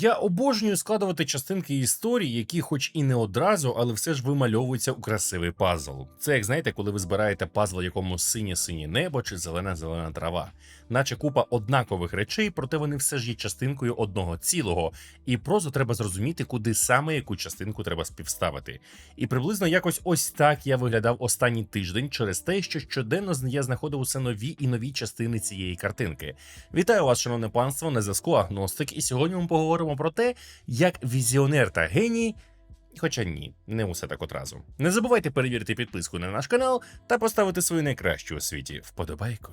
Я обожнюю складувати частинки історії, які, хоч і не одразу, але все ж вимальовуються у красивий пазл. Це як знаєте, коли ви збираєте пазл, якому синє синє небо чи зелена зелена трава, наче купа однакових речей, проте вони все ж є частинкою одного цілого, і просто треба зрозуміти, куди саме яку частинку треба співставити. І приблизно якось ось так я виглядав останній тиждень через те, що щоденно я знаходив усе нові і нові частини цієї картинки. Вітаю вас, шановне панство, на зв'язку Агностик, і сьогодні ми поговоримо про те, як візіонер та геній. Хоча ні, не усе так одразу. Не забувайте перевірити підписку на наш канал та поставити свою найкращу у світі вподобайку.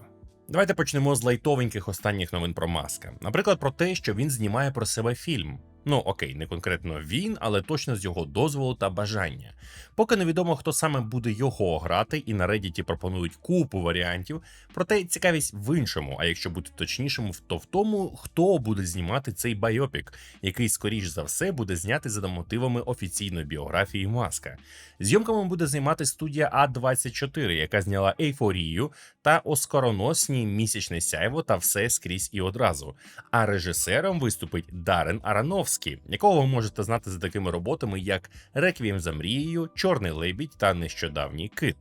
Давайте почнемо з лайтовеньких останніх новин про Маска. Наприклад, про те, що він знімає про себе фільм. Ну окей, не конкретно він, але точно з його дозволу та бажання. Поки невідомо, хто саме буде його грати, і на Reddit пропонують купу варіантів. Проте цікавість в іншому, а якщо бути точнішим, то в тому, хто буде знімати цей байопік, який, скоріш за все, буде знятий за мотивами офіційної біографії Маска. Зйомками буде займати студія А24, яка зняла Ейфорію та оскароносні місячне сяйво та все скрізь і одразу. А режисером виступить Дарен Арановський, якого ви можете знати за такими роботами, як Реквієм за мрією, Чорний лебідь та нещодавній кит.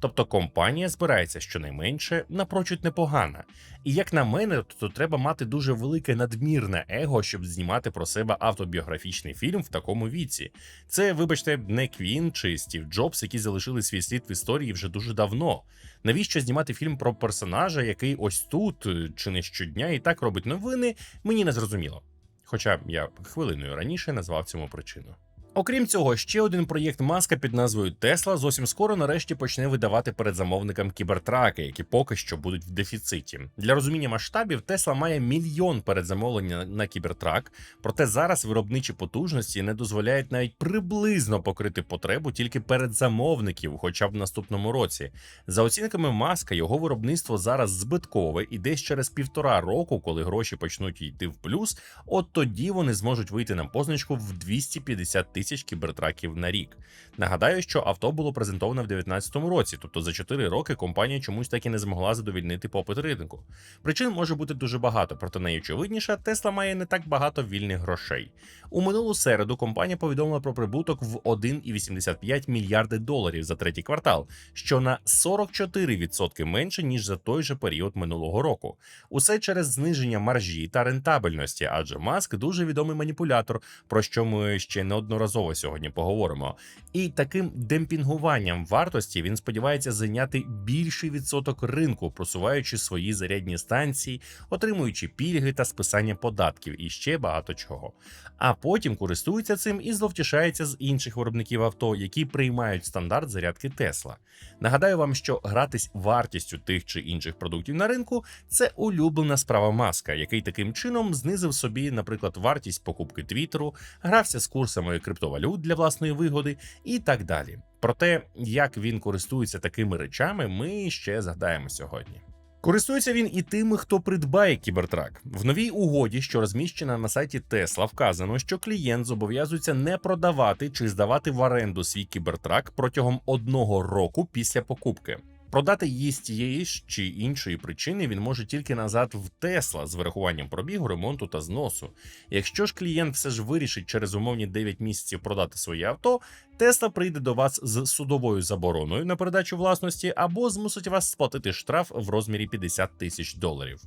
Тобто компанія збирається щонайменше напрочуд непогана. І як на мене, то треба мати дуже велике надмірне его, щоб знімати про себе автобіографічний фільм в такому віці. Це, вибачте, не Квін чи Стів Джобс, які залишили свій слід в історії вже дуже давно. Навіщо знімати фільм про персонажа, який ось тут е, чи не щодня і так робить новини, мені не зрозуміло. Хоча я хвилиною раніше назвав цьому причину. Окрім цього, ще один проєкт маска під назвою Тесла зовсім скоро нарешті почне видавати передзамовникам кібертраки, які поки що будуть в дефіциті. Для розуміння масштабів Тесла має мільйон передзамовлень на- на кібертрак, проте зараз виробничі потужності не дозволяють навіть приблизно покрити потребу тільки передзамовників, хоча б в наступному році. За оцінками маска, його виробництво зараз збиткове, і десь через півтора року, коли гроші почнуть йти в плюс, от тоді вони зможуть вийти на позначку в 250 тисяч кібертраків на рік. Нагадаю, що авто було презентоване в 2019 році, тобто за 4 роки компанія чомусь так і не змогла задовільнити попит ринку. Причин може бути дуже багато, проте найочевидніше, Тесла має не так багато вільних грошей. У минулу середу компанія повідомила про прибуток в 1,85 мільярди доларів за третій квартал, що на 44% менше ніж за той же період минулого року. Усе через зниження маржі та рентабельності, адже Маск дуже відомий маніпулятор, про що ми ще неодноразово сьогодні поговоримо. І таким демпінгуванням вартості він сподівається зайняти більший відсоток ринку, просуваючи свої зарядні станції, отримуючи пільги та списання податків і ще багато чого. А потім користується цим і зловтішається з інших виробників авто, які приймають стандарт зарядки Тесла. Нагадаю вам, що гратись вартістю тих чи інших продуктів на ринку це улюблена справа маска, який таким чином знизив собі, наприклад, вартість покупки Твіттеру, грався з курсами криптовалют для власної вигоди і так далі. Про те, як він користується такими речами, ми ще згадаємо сьогодні. Користується він і тими, хто придбає кібертрак. В новій угоді, що розміщена на сайті Тесла, вказано, що клієнт зобов'язується не продавати чи здавати в оренду свій кібертрак протягом одного року після покупки. Продати її з тієї ж чи іншої причини він може тільки назад в Тесла з врахуванням пробігу, ремонту та зносу. Якщо ж клієнт все ж вирішить через умовні 9 місяців продати своє авто, Тесла прийде до вас з судовою забороною на передачу власності або змусить вас сплатити штраф в розмірі 50 тисяч доларів.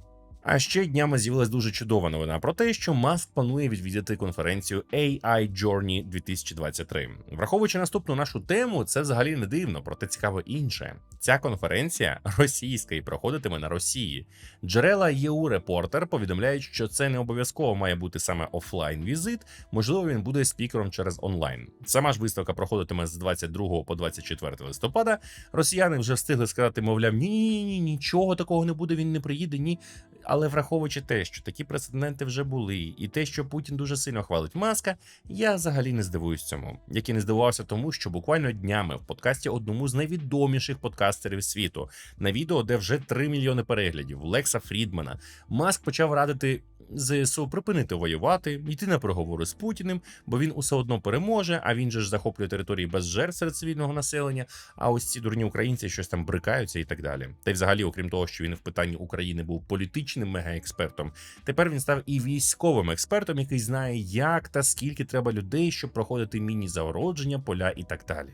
А ще днями з'явилась дуже чудова новина про те, що Маск планує відвідати конференцію AI Journey 2023. Враховуючи наступну нашу тему, це взагалі не дивно, проте цікаво інше. Ця конференція російська і проходитиме на Росії. Джерела ЄУ Репортер повідомляють, що це не обов'язково має бути саме офлайн візит. Можливо, він буде спікером через онлайн. Сама ж виставка проходитиме з 22 по 24 листопада. Росіяни вже встигли сказати, мовляв, ні, ні, ні, нічого такого не буде. Він не приїде. Ні. Але враховуючи те, що такі прецеденти вже були, і те, що Путін дуже сильно хвалить маска, я взагалі не здивуюсь цьому. Як і не здивувався тому, що буквально днями в подкасті одному з найвідоміших подкастерів світу на відео, де вже 3 мільйони переглядів Лекса Фрідмана, Маск почав радити. ЗСУ припинити воювати, йти на переговори з Путіним, бо він усе одно переможе. А він же ж захоплює території без жертв серед цивільного населення. А ось ці дурні українці щось там брикаються і так далі. Та й взагалі, окрім того, що він в питанні України був політичним технічним мегаекспертом, тепер він став і військовим експертом, який знає, як та скільки треба людей, щоб проходити міні-заородження, поля і так далі.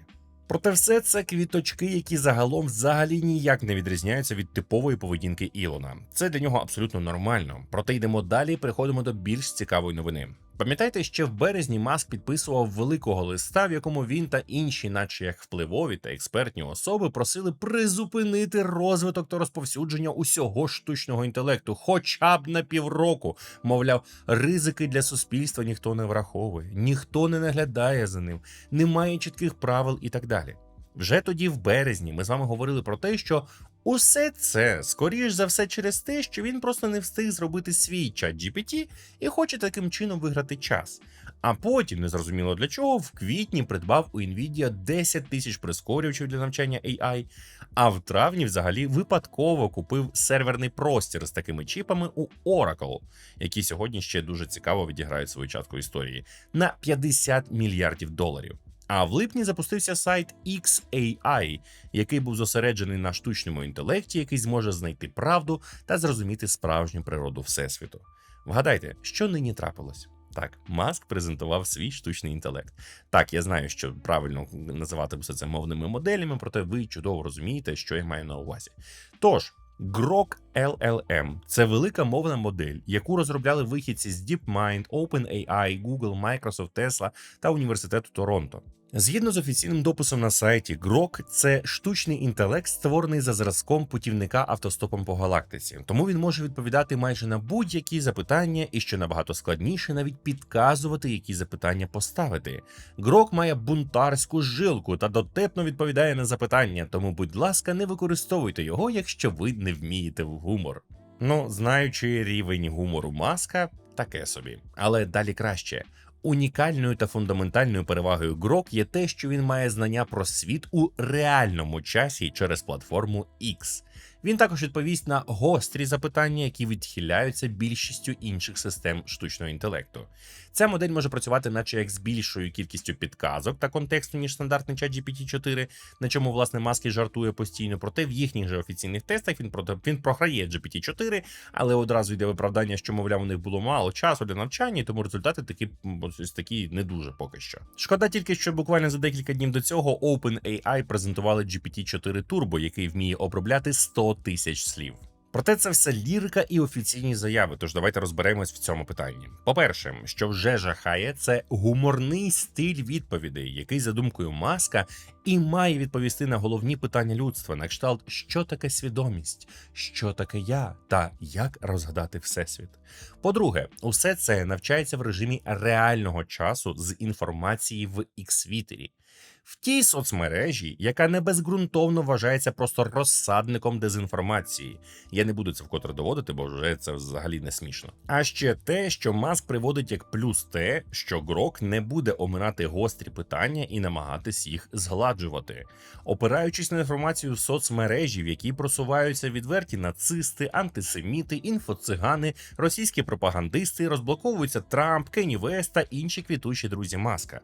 Проте все це квіточки, які загалом взагалі ніяк не відрізняються від типової поведінки Ілона. Це для нього абсолютно нормально. Проте йдемо далі і переходимо до більш цікавої новини. Пам'ятаєте, ще в березні Маск підписував великого листа, в якому він та інші, наче як впливові та експертні особи, просили призупинити розвиток та розповсюдження усього штучного інтелекту, хоча б на півроку. Мовляв, ризики для суспільства ніхто не враховує, ніхто не наглядає за ним, немає чітких правил і так далі. Вже тоді, в березні, ми з вами говорили про те, що усе це скоріш за все через те, що він просто не встиг зробити свій чат GPT і хоче таким чином виграти час. А потім, незрозуміло для чого, в квітні придбав у Nvidia 10 тисяч прискорювачів для навчання AI, а в травні взагалі випадково купив серверний простір з такими чіпами у Oracle, які сьогодні ще дуже цікаво відіграють свою частку історії, на 50 мільярдів доларів. А в липні запустився сайт XAI, який був зосереджений на штучному інтелекті, який зможе знайти правду та зрозуміти справжню природу Всесвіту. Вгадайте, що нині трапилось? Так, Маск презентував свій штучний інтелект. Так, я знаю, що правильно називати все це мовними моделями, проте ви чудово розумієте, що я маю на увазі. Тож. Grok LLM – це велика мовна модель, яку розробляли вихідці з DeepMind, OpenAI, Google, Microsoft, Tesla та Університету Торонто. Згідно з офіційним дописом на сайті, Grok – це штучний інтелект, створений за зразком путівника автостопом по галактиці. Тому він може відповідати майже на будь-які запитання, і що набагато складніше, навіть підказувати, які запитання поставити. Grok має бунтарську жилку та дотепно відповідає на запитання. Тому, будь ласка, не використовуйте його, якщо ви не вмієте в гумор. Ну, знаючи рівень гумору маска, таке собі, але далі краще. Унікальною та фундаментальною перевагою Грок є те, що він має знання про світ у реальному часі через платформу X. Він також відповість на гострі запитання, які відхиляються більшістю інших систем штучного інтелекту. Ця модель може працювати, наче як з більшою кількістю підказок та контексту, ніж стандартний чат GPT-4, на чому власне маски жартує постійно. Проте в їхніх же офіційних тестах він він програє GPT-4, але одразу йде виправдання, що мовляв, у них було мало часу для навчання, тому результати такі ось такі не дуже поки що. Шкода тільки, що буквально за декілька днів до цього OpenAI презентували GPT-4 Turbo, який вміє обробляти 100 тисяч слів. Проте це все лірика і офіційні заяви. Тож давайте розберемось в цьому питанні. По-перше, що вже жахає, це гуморний стиль відповідей, який за думкою маска і має відповісти на головні питання людства, на кшталт, що таке свідомість, що таке я, та як розгадати всесвіт. По-друге, усе це навчається в режимі реального часу з інформації в X-вітері. В тій соцмережі, яка не безґрунтовно вважається просто розсадником дезінформації. Я не буду це вкотре доводити, бо вже це взагалі не смішно. А ще те, що Маск приводить як плюс те, що Грок не буде оминати гострі питання і намагатись їх згладжувати, опираючись на інформацію в соцмережі, в якій просуваються відверті нацисти, антисеміти, інфоцигани, російські пропагандисти, розблоковуються Трамп, Кенні Вест та інші квітучі друзі Маска.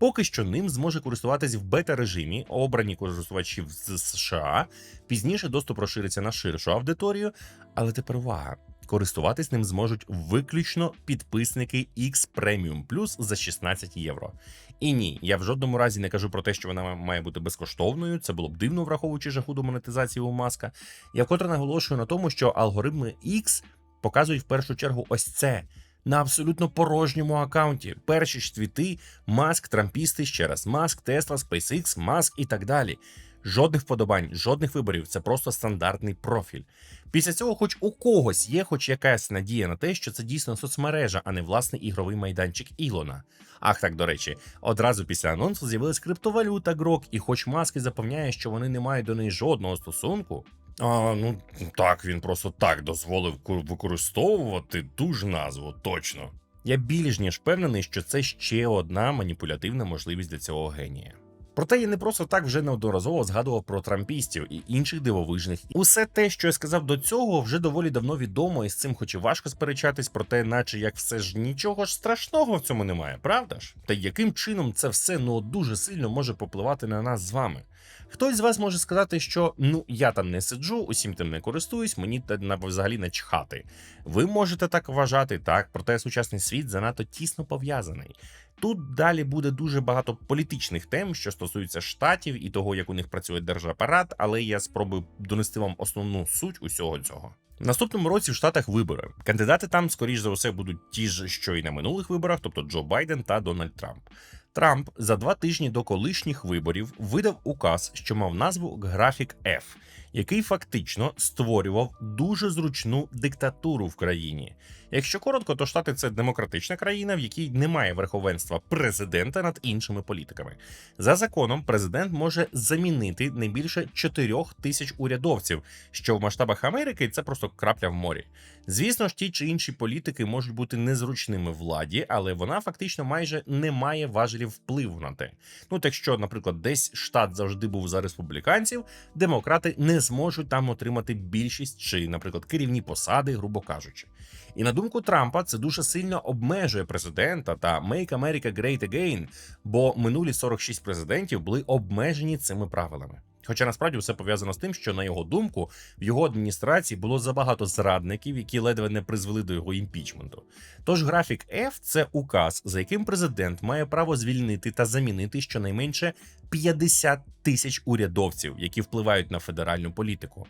Поки що ним зможе користуватись в бета-режимі обрані користувачі з США. Пізніше доступ розшириться на ширшу аудиторію, але тепер увага. Користуватись ним зможуть виключно підписники X Premium Plus за 16 євро. І ні, я в жодному разі не кажу про те, що вона має бути безкоштовною. Це було б дивно, враховуючи жаху до монетизації у маска. Я вкотре наголошую на тому, що алгоритми X показують в першу чергу ось це на абсолютно порожньому аккаунті. Перші ж твіти, маск, трампісти, ще раз маск, Тесла, SpaceX, маск і так далі. Жодних вподобань, жодних виборів. Це просто стандартний профіль. Після цього, хоч у когось є, хоч якась надія на те, що це дійсно соцмережа, а не власний ігровий майданчик Ілона. Ах, так до речі, одразу після анонсу з'явилась криптовалюта Грок, і хоч маски запевняє, що вони не мають до неї жодного стосунку. А, ну так, він просто так дозволив використовувати ту ж назву, точно. Я більш ніж впевнений, що це ще одна маніпулятивна можливість для цього генія. Проте я не просто так вже неодноразово згадував про трампістів і інших дивовижних. Усе те, що я сказав до цього, вже доволі давно відомо, і з цим хоч і важко сперечатись, проте, наче як все ж нічого ж страшного в цьому немає, правда ж? Та яким чином це все ну дуже сильно може попливати на нас з вами? Хтось з вас може сказати, що ну я там не сиджу, усім тим не користуюсь, мені взагалі не чхати. Ви можете так вважати, так, проте сучасний світ занадто тісно пов'язаний. Тут далі буде дуже багато політичних тем, що стосуються штатів і того, як у них працює держапарат, але я спробую донести вам основну суть усього цього. В Наступному році в Штатах вибори. Кандидати там, скоріш за все, будуть ті ж, що й на минулих виборах, тобто Джо Байден та Дональд Трамп. Трамп за два тижні до колишніх виборів видав указ, що мав назву Графік F, який фактично створював дуже зручну диктатуру в країні. Якщо коротко, то штати це демократична країна, в якій немає верховенства президента над іншими політиками. За законом, президент може замінити не більше 4 тисяч урядовців, що в масштабах Америки це просто крапля в морі. Звісно ж, ті чи інші політики можуть бути незручними владі, але вона фактично майже не має важелів впливу на те. Ну так що, наприклад, десь штат завжди був за республіканців, демократи не зможуть там отримати більшість чи, наприклад, керівні посади, грубо кажучи. І на думку Трампа, це дуже сильно обмежує президента та Make America Great Again, бо минулі 46 президентів були обмежені цими правилами. Хоча насправді все пов'язано з тим, що на його думку в його адміністрації було забагато зрадників, які ледве не призвели до його імпічменту. Тож графік F – це указ, за яким президент має право звільнити та замінити щонайменше 50 тисяч урядовців, які впливають на федеральну політику.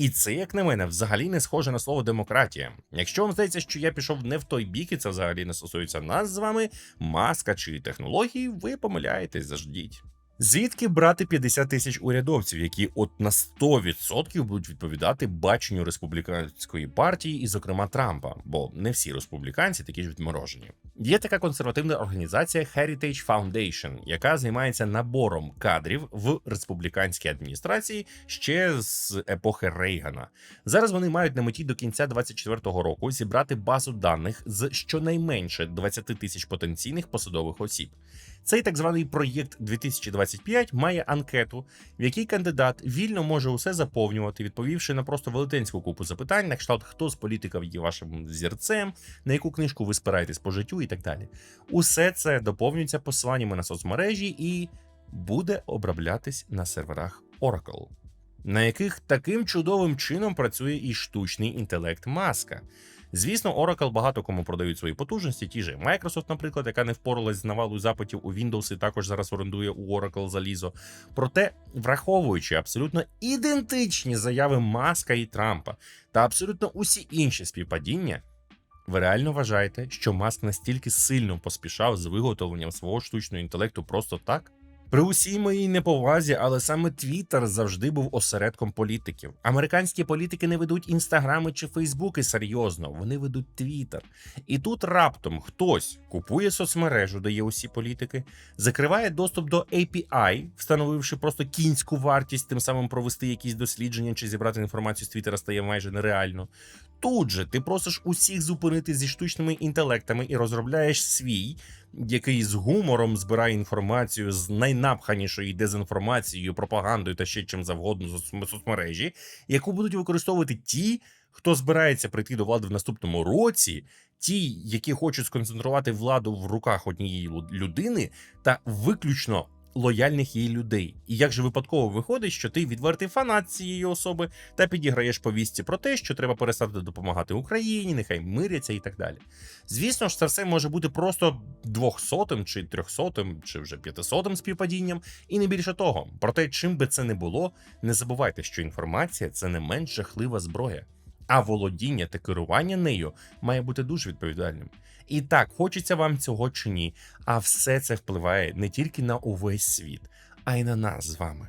І це, як на мене, взагалі не схоже на слово демократія. Якщо вам здається, що я пішов не в той бік, і це взагалі не стосується нас з вами, маска чи технології, ви помиляєтесь, заждіть. Звідки брати 50 тисяч урядовців, які от на 100% будуть відповідати баченню республіканської партії, і, зокрема, Трампа, бо не всі республіканці такі ж відморожені. Є така консервативна організація Heritage Foundation, яка займається набором кадрів в республіканській адміністрації ще з епохи Рейгана. Зараз вони мають на меті до кінця 2024 року зібрати базу даних з щонайменше 20 тисяч потенційних посадових осіб. Цей так званий проєкт 2025 має анкету, в якій кандидат вільно може усе заповнювати, відповівши на просто велетенську купу запитань, на кшталт, хто з політиків є вашим зірцем, на яку книжку ви спираєтесь по життю і так далі. Усе це доповнюється посиланнями на соцмережі і буде оброблятись на серверах Oracle, на яких таким чудовим чином працює і штучний інтелект маска. Звісно, Oracle багато кому продають свої потужності. Ті же Microsoft, наприклад, яка не впоралась з навалою запитів у Windows і також зараз орендує у Oracle залізо. Проте, враховуючи абсолютно ідентичні заяви Маска і Трампа та абсолютно усі інші співпадіння. Ви реально вважаєте, що Маск настільки сильно поспішав з виготовленням свого штучного інтелекту просто так? При усій моїй неповазі, але саме Твіттер завжди був осередком політиків. Американські політики не ведуть інстаграми чи Фейсбуки серйозно, вони ведуть Твіттер. І тут раптом хтось купує соцмережу, де є усі політики, закриває доступ до API, встановивши просто кінську вартість, тим самим провести якісь дослідження чи зібрати інформацію з Твіттера стає майже нереально. Тут же ти просиш усіх зупинити зі штучними інтелектами і розробляєш свій, який з гумором збирає інформацію з найнапханішої дезінформацією, пропагандою та ще чим завгодно з соцмережі, яку будуть використовувати ті, хто збирається прийти до влади в наступному році, ті, які хочуть сконцентрувати владу в руках однієї людини, та виключно. Лояльних її людей, і як же випадково виходить, що ти відвертий фанат цієї особи та підіграєш повістці про те, що треба перестати допомагати Україні, нехай миряться і так далі. Звісно ж, це все може бути просто двохсотим чи трьохсотим, чи вже п'ятисотим співпадінням, і не більше того. Проте, чим би це не було, не забувайте, що інформація це не менш жахлива зброя. А володіння та керування нею має бути дуже відповідальним. І так, хочеться вам цього чи ні, а все це впливає не тільки на увесь світ, а й на нас з вами.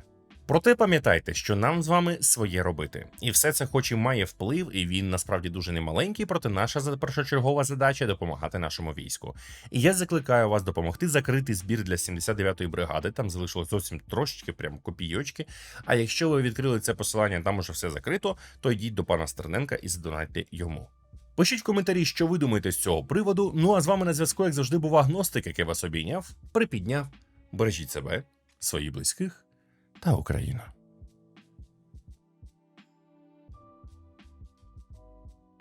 Проте пам'ятайте, що нам з вами своє робити, і все це, хоч і має вплив, і він насправді дуже немаленький. Проте наша першочергова задача допомагати нашому війську. І я закликаю вас допомогти закрити збір для 79-ї бригади. Там залишилось зовсім трошечки, прям копійочки. А якщо ви відкрили це посилання, там уже все закрито, то йдіть до пана Стерненка і задонайте йому. Пишіть в коментарі, що ви думаєте з цього приводу. Ну а з вами на зв'язку, як завжди, був агностик, який вас обійняв, припідняв. Бережіть себе, своїх близьких та Україну.